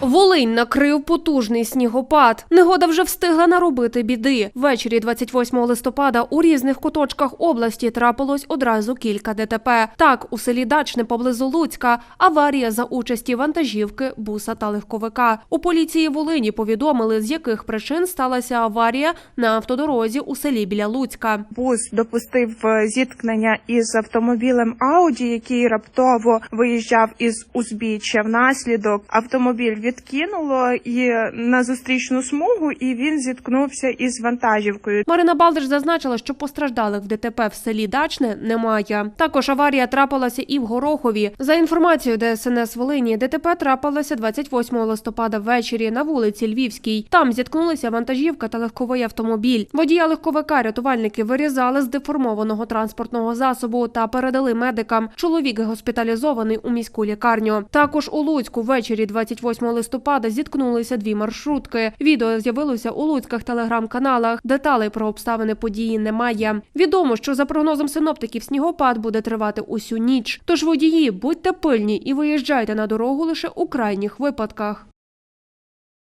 Волинь накрив потужний снігопад. Негода вже встигла наробити біди. Ввечері 28 листопада у різних куточках області трапилось одразу кілька ДТП. Так, у селі Дачне поблизу Луцька аварія за участі вантажівки, буса та легковика. У поліції Волині повідомили, з яких причин сталася аварія на автодорозі у селі біля Луцька. Бус допустив е, зіткнення із автомобілем Ауді, який раптово виїжджав із узбіччя. Внаслідок автомобіль відкинуло і на зустрічну смугу, і він зіткнувся із вантажівкою. Марина Балдиш зазначила, що постраждалих в ДТП в селі Дачне немає. Також аварія трапилася і в Горохові. За інформацією ДСНС Волині, ДТП трапилося 28 листопада ввечері на вулиці Львівській. Там зіткнулися вантажівка та легковий автомобіль. Водія легковика рятувальники вирізали з деформованого транспортного засобу та передали медикам. Чоловік госпіталізований у міську лікарню. Також у Луцьку ввечері 28 листопада зіткнулися дві маршрутки. Відео з'явилося у луцьких телеграм-каналах. Деталей про обставини події немає. Відомо, що за прогнозом синоптиків снігопад буде тривати усю ніч. Тож водії будьте пильні і виїжджайте на дорогу лише у крайніх випадках.